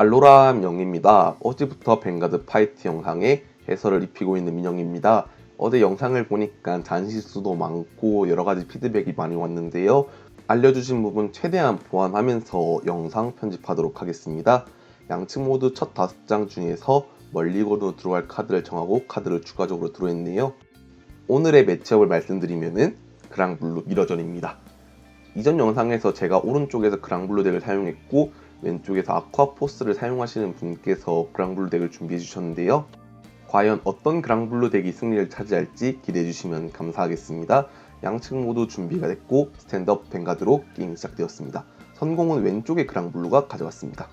알로라 민영입니다. 어제부터 뱅가드 파이트 영상에 해설을 입히고 있는 민영입니다. 어제 영상을 보니까 잔실수도 많고 여러 가지 피드백이 많이 왔는데요. 알려주신 부분 최대한 보완하면서 영상 편집하도록 하겠습니다. 양측 모두 첫 다섯 장 중에서 멀리고도 들어갈 카드를 정하고 카드를 추가적으로 들어했네요. 오늘의 매치업을 말씀드리면은 그랑블루 미러전입니다. 이전 영상에서 제가 오른쪽에서 그랑블루 덱을 사용했고 왼쪽에서 아쿠아포스를 사용하시는 분께서 그랑블루 덱을 준비해 주셨는데요. 과연 어떤 그랑블루 덱이 승리를 차지할지 기대해 주시면 감사하겠습니다. 양측 모두 준비가 됐고 스탠드업 뱅가드로 게임이 시작되었습니다. 선공은 왼쪽의 그랑블루가 가져갔습니다.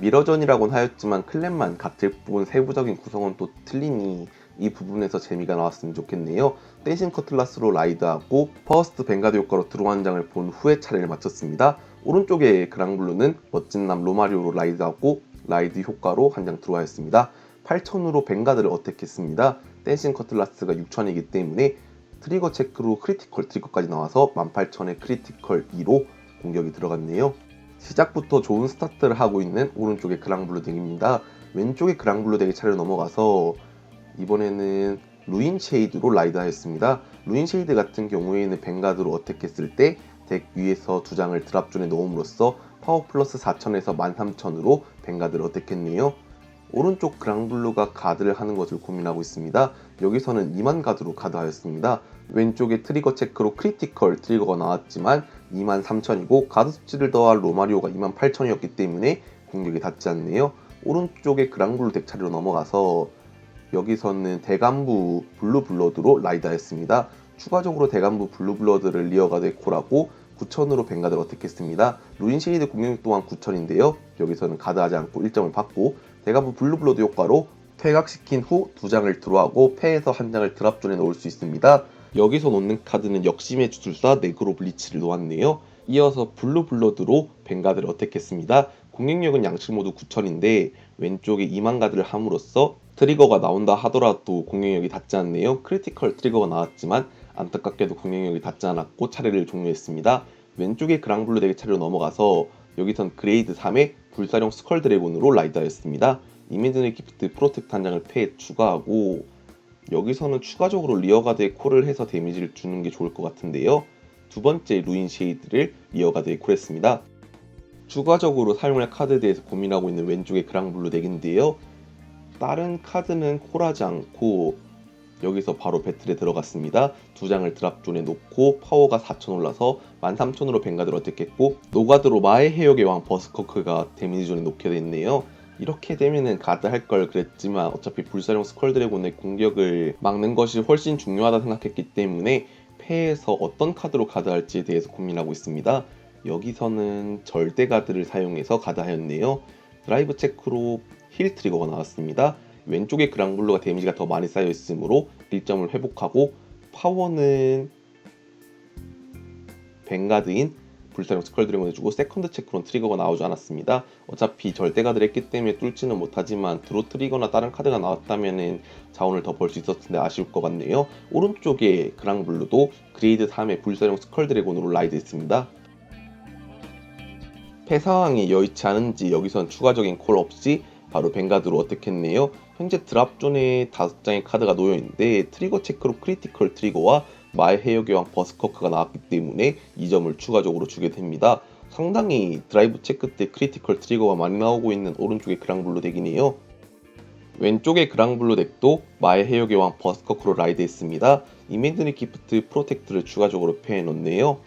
미러전이라고는 하였지만 클랜만 각질 부분 세부적인 구성은 또 틀리니 이 부분에서 재미가 나왔으면 좋겠네요. 댄싱 커틀라스로 라이드하고 퍼스트 뱅가드 효과로 들어온 장을 본 후에 차례를 마쳤습니다. 오른쪽에 그랑블루는 멋진 남 로마리오로 라이드하고 라이드 효과로 한 장 들어와있습니다. 8000으로 뱅가드를 어택했습니다. 댄싱 커틀라스가 6000이기 때문에 트리거 체크로 크리티컬 트리거까지 나와서 18000의 크리티컬 2로 공격이 들어갔네요. 시작부터 좋은 스타트를 하고 있는 오른쪽의 그랑블루 덱입니다. 왼쪽의 그랑블루 덱의 차례로 넘어가서 이번에는 루인 쉐이드로 라이드 하였습니다. 루인 쉐이드 같은 경우에는 뱅가드로 어택했을 때 덱 위에서 두 장을 드랍존에 넣음으로써 파워 플러스 4000에서 13000으로 뱅가드를 어택했네요. 오른쪽 그랑블루가 가드를 하는 것을 고민하고 있습니다. 여기서는 2만 가드로 가드하였습니다. 왼쪽에 트리거 체크로 크리티컬 트리거가 나왔지만 2만 3천이고 가드 수치를 더할 로마리오가 2만 8천이었기 때문에 공격이 닿지 않네요. 오른쪽에 그랑블루 덱 차례로 넘어가서 여기서는 대간부 블루 블러드로 라이드하였습니다. 추가적으로 대간부 블루 블러드를 리어가드에 콜하고 9천으로 뱅가드를 어택했습니다. 루인 쉐이드 공격 또한 9천인데요. 여기서는 가드하지 않고 1점을 받고 대간부 블루 블러드 효과로 퇴각시킨 후 두 장을 들어하고 패에서 한 장을 드랍존에 넣을 수 있습니다. 여기서 놓는 카드는 역심의 주술사 네그로 블리치를 놓았네요. 이어서 블루 블러드로 뱅가드를 어택했습니다. 공격력은 양측 모두 9천인데 왼쪽에 2만 가드를 함으로써 트리거가 나온다 하더라도 공격력이 닿지 않네요. 크리티컬 트리거가 나왔지만 안타깝게도 공격력이 닿지 않았고 차례를 종료했습니다. 왼쪽에 그랑블루 덱의 차례로 넘어가서 여기선 그레이드 3의 불사령 스컬 드래곤으로 라이드하였습니다. 이미지널 기프트 프로텍트 한 장을 패에 추가하고 여기서는 추가적으로 리어가드에 콜을 해서 데미지를 주는 게 좋을 것 같은데요. 두 번째 루인 쉐이드를 리어가드에 콜했습니다. 추가적으로 사용할 카드에 대해서 고민하고 있는 왼쪽의 그랑블루 덱인데요. 다른 카드는 콜하지 않고 여기서 바로 배틀에 들어갔습니다. 두 장을 드랍존에 놓고 파워가 4천 올라서 13,000으로 뱅가드를 어택했고 노가드로 마의 해역의 왕 버스커크가 데미지 존에 놓게 됐네요. 이렇게 되면은 가드 할 걸 그랬지만 어차피 불사령 스컬 드래곤의 공격을 막는 것이 훨씬 중요하다 생각했기 때문에 패에서 어떤 카드로 가드 할지에 대해서 고민하고 있습니다. 여기서는 절대 가드를 사용해서 가드하였네요. 드라이브 체크로 힐 트리거가 나왔습니다. 왼쪽에 그랑블루가 데미지가 더 많이 쌓여 있으므로 1점을 회복하고 파워는 뱅가드인 불사령 스컬 드래곤 해주고 세컨드 체크론 트리거가 나오지 않았습니다. 어차피 절대 가드를 했기 때문에 뚫지는 못하지만 드로 트리거나 다른 카드가 나왔다면은 자원을 더 벌 수 있었을 텐데 아쉬울 것 같네요. 오른쪽에 그랑블루도 그레이드 3의 불사령 스컬 드래곤으로 라이드 했습니다. 패 상황이 여의치 않은지 여기선 추가적인 콜 없이 바로 뱅가드로 어택했네요. 현재 드랍존에 5장의 카드가 놓여있는데 트리거 체크로 크리티컬 트리거와 마의 해역의 왕 버스커크가 나왔기 때문에 2점을 추가적으로 주게 됩니다. 상당히 드라이브 체크 때 크리티컬 트리거가 많이 나오고 있는 오른쪽의 그랑블루 덱이네요. 왼쪽의 그랑블루 덱도 마의 해역의 왕 버스커크로 라이드했습니다. 이멘드니 기프트 프로텍트를 추가적으로 패해 놓네요.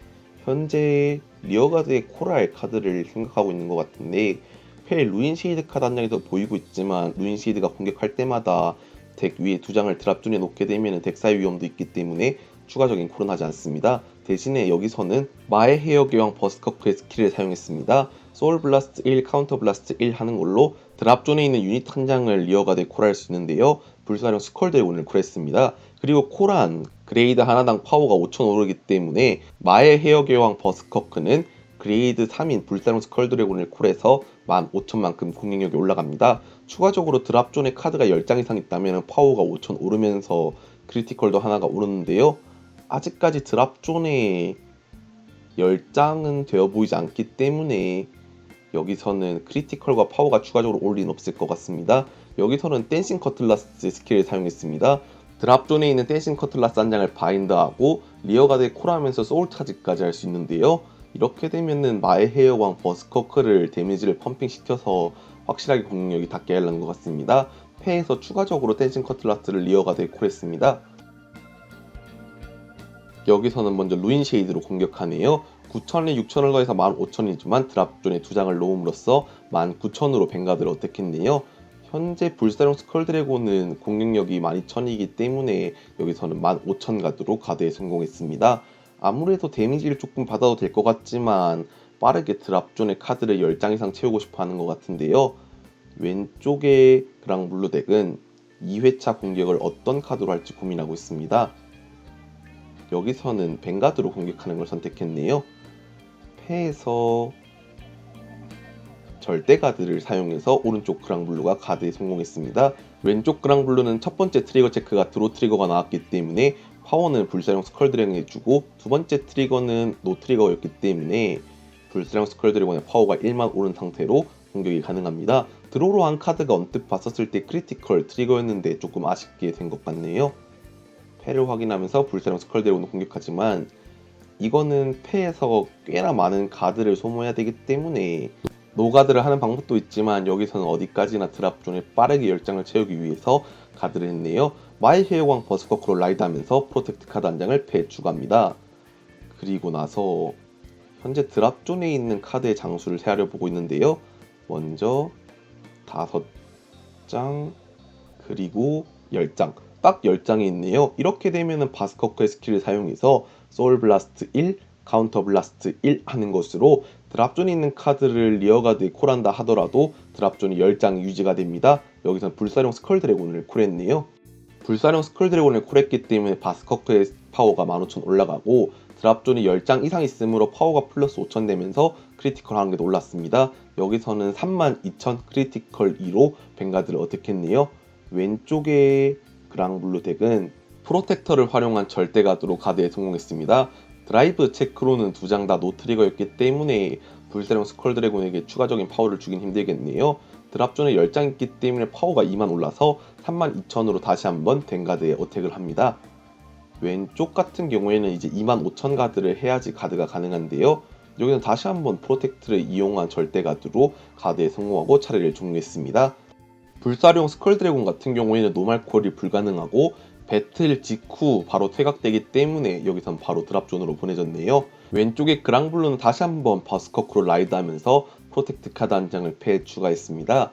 현재 리어가드의 코랄 카드를 생각하고 있는 것 같은데 패 루인 쉐이드 카드 한 장에서 보이고 있지만 루인 쉐이드가 공격할 때마다 덱 위에 두 장을 드랍존에 놓게 되면 덱사의 위험도 있기 때문에 추가적인 콜은 하지 않습니다. 대신에 여기서는 마의 해역의 왕 버스커크의 스킬을 사용했습니다. 소울 블라스트 1, 카운터 블라스트 1 하는 걸로 드랍존에 있는 유닛 한 장을 리어가드에 콜할 수 있는데요. 불사령 스컬 드래곤을 콜했습니다. 그리고 콜한 그레이드 하나당 파워가 5천 오르기 때문에 마의 해역의 왕 버스커크는 그레이드 3인 불사령 스컬 드래곤을 콜해서 15,000만큼 공격력이 올라갑니다. 추가적으로 드랍존에 카드가 10장 이상 있다면 파워가 5천 오르면서 크리티컬도 하나가 오르는데요. 아직까지 드랍존에 10장은 되어 보이지 않기 때문에 여기서는 크리티컬과 파워가 추가적으로 올 리는 없을 것 같습니다. 여기서는 댄싱 커틀라스 스킬을 사용했습니다. 드랍존에 있는 댄싱 커틀라스 한 장을 바인드하고 리어가드에 콜하면서 소울 차지까지 할 수 있는데요. 이렇게 되면은 마의 헤어왕 버스커크를 데미지를 펌핑 시켜서 확실하게 공격력이 닿게 하려는 것 같습니다. 패에서 추가적으로 댄싱 커틀라스를 리어가드에 콜했습니다. 여기서는 먼저 루인 쉐이드로 공격하네요. 9,000에 6,000을 더해서 15,000이지만 드랍존에 두 장을 놓음으로써 19,000으로 뱅가드를 어택했네요. 현재 불사령 스컬 드래곤은 공격력이 12,000이기 때문에 여기서는 15,000 가드로 가드에 성공했습니다. 아무래도 데미지를 조금 받아도 될 것 같지만 빠르게 드랍존의 카드를 10장 이상 채우고 싶어 하는 것 같은데요. 왼쪽의 그랑블루 덱은 2회차 공격을 어떤 카드로 할지 고민하고 있습니다. 여기서는 뱅가드로 공격하는 걸 선택했네요. 패에서 절대 가드를 사용해서 오른쪽 그랑블루가 가드에 성공했습니다. 왼쪽 그랑블루는 첫 번째 트리거 체크가 드로 트리거가 나왔기 때문에 파워는 불사령 스컬 드래곤에 주고 두 번째 트리거는 노 트리거였기 때문에 불사령 스컬 드래곤의 파워가 1만 오른 상태로 공격이 가능합니다. 드로로 한 카드가 언뜻 봤었을 때 크리티컬 트리거였는데 조금 아쉽게 된 것 같네요. 패를 확인하면서 불사령 스컬 드래곤을 공격하지만 이거는 패에서 꽤나 많은 가드를 소모해야 되기 때문에 노가드를 하는 방법도 있지만 여기서는 어디까지나 드랍존에 빠르게 열장을 채우기 위해서 가드를 했네요. 마이 헤어광 버스커크로 라이드하면서 프로텍트 카드 한 장을 추가합니다. 그리고 나서 현재 드랍존에 있는 카드의 장수를 세하려 보고 있는데요. 먼저 다섯 장 그리고 10장 딱 10장이 있네요. 이렇게 되면은 바스커크의 스킬을 사용해서 소울 블라스트 1, 카운터 블라스트 1 하는 것으로 드랍존에 있는 카드를 리어가드에 콜한다 하더라도 드랍존이 10장이 유지가 됩니다. 여기서 불사령 스컬 드래곤을 콜했네요. 불사령 스컬 드래곤을 콜했기 때문에 바스커크의 파워가 15,000 올라가고 드랍존이 10장 이상 있으므로 파워가 플러스 5,000 되면서 크리티컬 하는 게 놀랐습니다. 여기서는 32,000 크리티컬 2로 뱅가드를 어택했네요. 왼쪽에 그랑블루 덱은 프로텍터를 활용한 절대 가드로 가드에 성공했습니다. 드라이브 체크로는 두 장 다 노트리거였기 때문에 불사령 스컬 드래곤에게 추가적인 파워를 주긴 힘들겠네요. 드랍존에 10장 있기 때문에 파워가 2만 올라서 32,000으로 다시 한번 댕가드에 어택을 합니다. 왼쪽 같은 경우에는 이제 25,000 가드를 해야지 가드가 가능한데요. 여기는 다시 한번 프로텍트를 이용한 절대 가드로 가드에 성공하고 차례를 종료했습니다. 불사령 스컬 드래곤 같은 경우에는 노말콜이 불가능하고 배틀 직후 바로 퇴각되기 때문에 여기선 바로 드랍존으로 보내졌네요. 왼쪽에 그랑블루는 다시 한번 버스커크로 라이드하면서 프로텍트 카드 한 장을 패에 추가했습니다.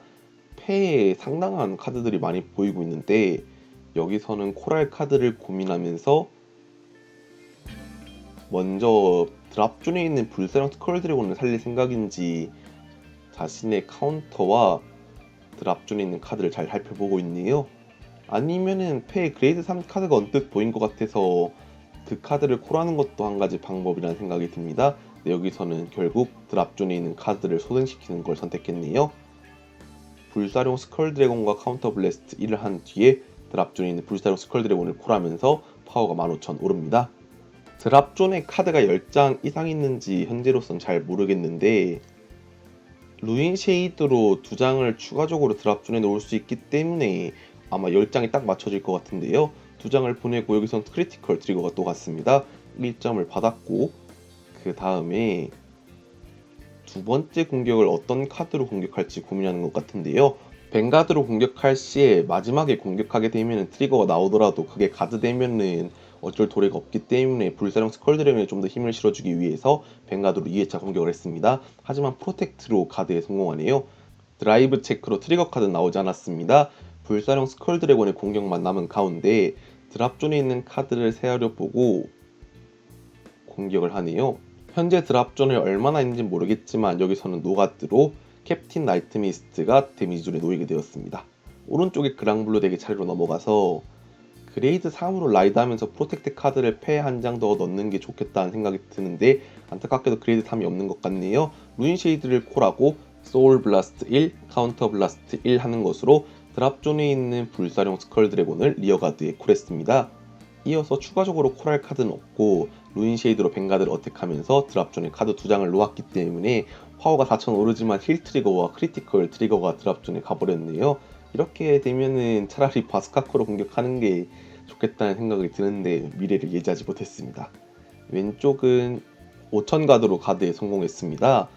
패에 상당한 카드들이 많이 보이고 있는데 여기서는 코랄 카드를 고민하면서 먼저 드랍존에 있는 불사령 스컬 드래곤을 살릴 생각인지 자신의 카운터와 드랍존에 있는 카드를 잘 살펴보고 있네요. 아니면은 패에 그레이드 3 카드가 언뜻 보인 것 같아서 그 카드를 콜하는 것도 한 가지 방법이라는 생각이 듭니다. 여기서는 결국 드랍존에 있는 카드를 소생시키는 걸 선택했네요. 불사령 스컬 드래곤과 카운터 블래스트 1을 한 뒤에 드랍존에 있는 불사령 스컬 드래곤을 콜하면서 파워가 15,000 오릅니다. 드랍존에 카드가 10장 이상 있는지 현재로선 잘 모르겠는데 루인 쉐이드로 두 장을 추가적으로 드랍존에 놓을 수 있기 때문에 아마 10장이 딱 맞춰질 것 같은데요. 두 장을 보내고 여기선 크리티컬 트리거가 또 갔습니다. 1점을 받았고 그 다음에 두 번째 공격을 어떤 카드로 공격할지 고민하는 것 같은데요. 뱅가드로 공격할 시에 마지막에 공격하게 되면 트리거가 나오더라도 그게 가드 되면은 어쩔 도리가 없기 때문에 불사령 스컬 드래곤에 좀 더 힘을 실어주기 위해서 뱅가드로 2회차 공격을 했습니다. 하지만 프로텍트로 가드에 성공하네요. 드라이브 체크로 트리거 카드 나오지 않았습니다. 불사령 스컬 드래곤의 공격만 남은 가운데 드랍존에 있는 카드를 세하려 보고 공격을 하네요. 현재 드랍존에 얼마나 있는지 모르겠지만 여기서는 노가드로 캡틴 나이트 미스트가 데미지존에 놓이게 되었습니다. 오른쪽에 그랑블루 덱의 차례로 넘어가서 그레이드 3으로 라이드 하면서 프로텍트 카드를 패 한 장 더 넣는 게 좋겠다는 생각이 드는데 안타깝게도 그레이드 3이 없는 것 같네요. 루인 쉐이드를 콜하고 소울 블라스트 1, 카운터 블라스트 1 하는 것으로 드랍존에 있는 불사령 스컬 드래곤을 리어가드에 콜했습니다. 이어서 추가적으로 콜할 카드는 없고 루인 쉐이드로 뱅가드를 어택하면서 드랍 존에 카드 두 장을 놓았기 때문에 파워가 4천 오르지만 힐 트리거와 크리티컬 트리거가 드랍 존에 가버렸네요. 이렇게 되면은 차라리 바스카코로 공격하는 게 좋겠다는 생각이 드는데 미래를 예지하지 못했습니다. 왼쪽은 5천 가드로 가드에 성공했습니다.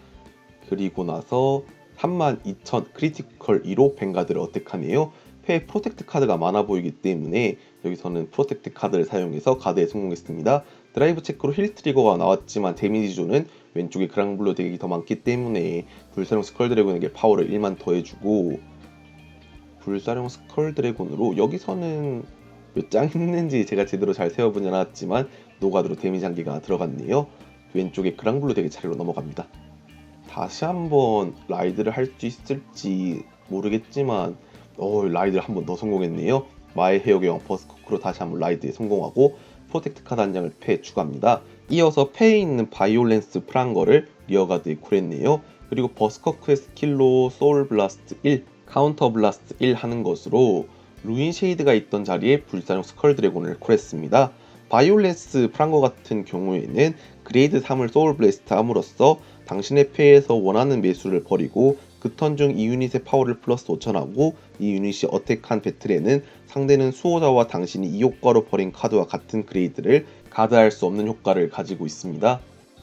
그리고 나서 32,000 크리티컬 2로 뱅가드를 어택하네요. 패에 프로텍트 카드가 많아 보이기 때문에 여기서는 프로텍트 카드를 사용해서 가드에 성공했습니다. 드라이브 체크로 힐 트리거가 나왔지만 데미지 존은 왼쪽에 그랑블루 덱이 더 많기 때문에 불사령 스컬 드래곤에게 파워를 1만 더해주고 불사령 스컬 드래곤으로 여기서는 몇장 있는지 제가 제대로 잘 세워보진 않았지만 노가드로 데미지 한 개가 들어갔네요. 왼쪽에 그랑블루 덱의 차례로 넘어갑니다. 다시 한번 라이드를 할 수 있을지 모르겠지만 어, 라이드를 한번 더 성공했네요. 마의 헤어의 왕 버스코크로 다시 한번 라이드에 성공하고 프로텍트 카드 한 장을 패에 추가합니다. 이어서 패에 있는 바이올렌스 프랑거를 리어가드에 쿨했네요. 그리고 버스커크의 스킬로 소울 블라스트 1, 카운터 블라스트 1 하는 것으로 루인 쉐이드가 있던 자리에 불사령 스컬 드래곤을 쿨했습니다. 바이올렌스 프랑거 같은 경우에는 그레이드 3을 소울 블래스트 함으로써 당신의 패에서 원하는 매수를 버리고 그 턴 중 이 유닛의 파워를 플러스 5천하고 이 유닛이 어택한 배틀에는 상대는 수호자와 당신이 이 효과로 버린 카드와 같은 그레이드를 가드할 수 없는 효과를 가지고 있습니다.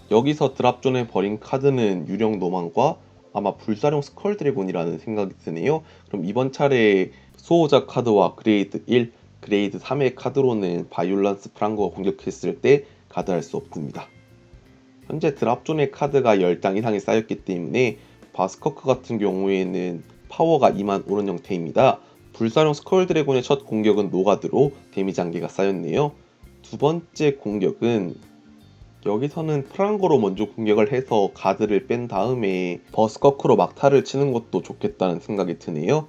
여기서 드랍존에 버린 카드는 유령 노만과 아마 불사령 스컬 드래곤이라는 생각이 드네요. 그럼 이번 차례 수호자 카드와 그레이드 1, 그레이드 3의 카드로는 바이올란스 프랑거가 공격했을 때 가드할 수 없습니다. 현재 드랍존의 카드가 10장 이상이 쌓였기 때문에 바스커크 같은 경우에는 파워가 2만 오른 형태입니다. 불사령 스컬 드래곤의 첫 공격은 노가드로 데미지 한 개가 쌓였네요. 두 번째 공격은 여기서는 프랑거로 먼저 공격을 해서 가드를 뺀 다음에 버스커크로 막타를 치는 것도 좋겠다는 생각이 드네요.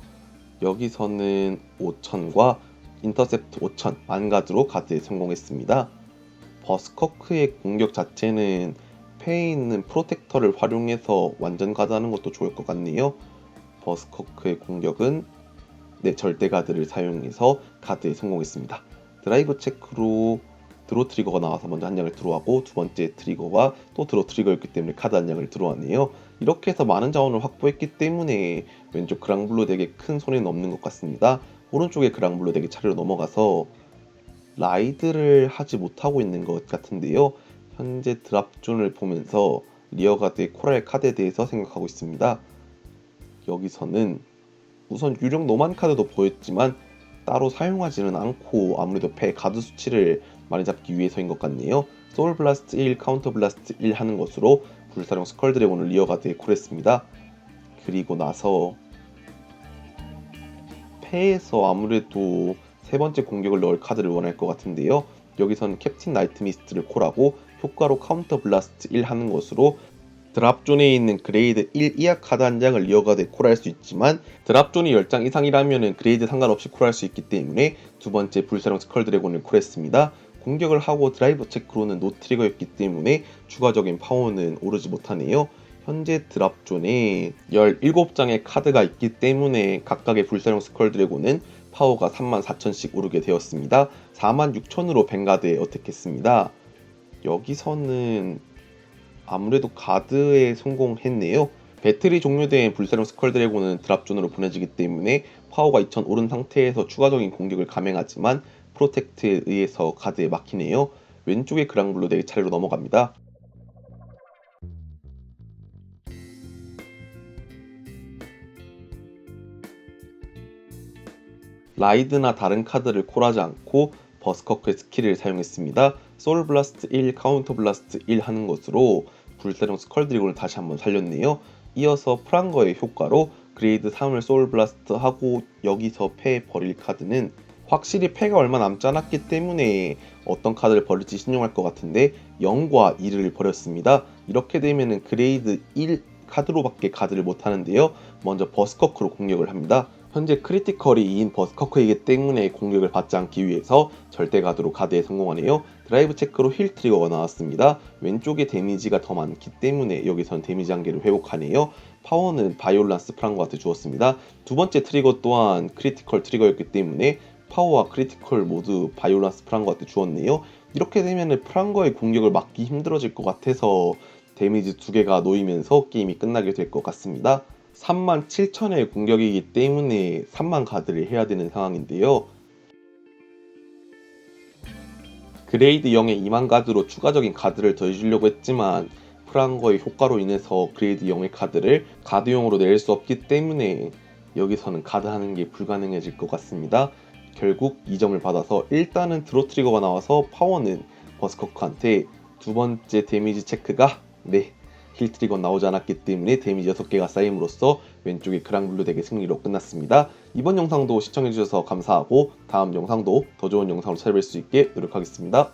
여기서는 5000과 인터셉트 5000 만가드로 가드에 성공했습니다. 버스커크의 공격 자체는 패에 있는 프로텍터를 활용해서 완전 가드하는 것도 좋을 것 같네요. 버스커크의 공격은 네, 절대 가드를 사용해서 가드에 성공했습니다. 드라이브 체크로 드로 트리거가 나와서 먼저 한 장을 들어하고 두 번째 트리거가 또 드로 트리거였기 때문에 카드 한 장을 들어왔네요. 이렇게 해서 많은 자원을 확보했기 때문에 왼쪽 그랑블루 덱에 큰 손해는 없는 것 같습니다. 오른쪽에 그랑블루 덱이 차례로 넘어가서 라이드를 하지 못하고 있는 것 같은데요. 현재 드랍존을 보면서 리어가드의 코랄 카드에 대해서 생각하고 있습니다. 여기서는 우선 유령 노만 카드도 보였지만 따로 사용하지는 않고 아무래도 패 가드 수치를 많이 잡기 위해서인 것 같네요. 소울 블라스트 1, 카운터 블라스트 1 하는 것으로 불사령 스컬 드래곤을 리어가드에 콜했습니다. 그리고 나서 패에서 아무래도 세 번째 공격을 넣을 카드를 원할 것 같은데요. 여기서는 캡틴 나이트 미스트를 콜하고 효과로 카운터 블라스트 1 하는 것으로 드랍존에 있는 그레이드 1 이하 카드 한 장을 리어가드에 콜할 수 있지만 드랍존이 10장 이상이라면 그레이드 상관없이 콜할 수 있기 때문에 두 번째 불사령 스컬 드래곤을 콜했습니다. 공격을 하고 드라이버 체크로는 노트리거였기 때문에 추가적인 파워는 오르지 못하네요. 현재 드랍존에 17장의 카드가 있기 때문에 각각의 불사령 스컬 드래곤은 파워가 34,000씩 오르게 되었습니다. 46,000으로 뱅가드에 어택했습니다. 여기서는 아무래도 가드에 성공했네요. 배틀이 종료된 불사령 스컬 드래곤은 드랍존으로 보내지기 때문에 파워가 2000 오른 상태에서 추가적인 공격을 감행하지만 프로텍트에 의해서 가드에 막히네요. 왼쪽에 그랑블루 덱의 차례로 넘어갑니다. 라이드나 다른 카드를 콜하지 않고 버스커크의 스킬을 사용했습니다. 소울 블라스트 1, 카운터 블라스트 1 하는 것으로 불사령 스컬 드래곤을 다시 한번 살렸네요. 이어서 프랑거의 효과로 그레이드 3을 소울 블라스트 하고 여기서 패 버릴 카드는 확실히 패가 얼마 남지 않았기 때문에 어떤 카드를 버릴지 신용할 것 같은데 0과 2를 버렸습니다. 이렇게 되면은 그레이드 1 카드로밖에 가드를 못 하는데요. 먼저 버스커크로 공격을 합니다. 현재 크리티컬이 2인 버스커크이기 때문에 공격을 받지 않기 위해서 절대 가드로 가드에 성공하네요. 드라이브 체크로 힐 트리거가 나왔습니다. 왼쪽에 데미지가 더 많기 때문에 여기선 데미지 한 개를 회복하네요. 파워는 바이올란스 프랑거한테 주었습니다. 두 번째 트리거 또한 크리티컬 트리거였기 때문에 파워와 크리티컬 모두 바이올란스 프랑거한테 주었네요. 이렇게 되면 프랑거의 공격을 막기 힘들어질 것 같아서 데미지 두 개가 놓이면서 게임이 끝나게 될 것 같습니다. 3만 7천의 공격이기 때문에 3만 가드를 해야 되는 상황인데요. 그레이드 0의 2만 가드로 추가적인 가드를 더해주려고 했지만 프랑거의 효과로 인해서 그레이드 0의 카드를 가드용으로 낼 수 없기 때문에 여기서는 가드하는 게 불가능해질 것 같습니다. 결국 2점을 받아서 일단은 드로 트리거가 나와서 파워는 버스커크한테 두 번째 데미지 체크가 네, 힐 트리거 나오지 않았기 때문에 데미지 6개가 쌓임으로써 왼쪽의 그랑블루 덱의 승리로 끝났습니다. 이번 영상도 시청해주셔서 감사하고 다음 영상도 더 좋은 영상으로 찾아뵐 수 있게 노력하겠습니다.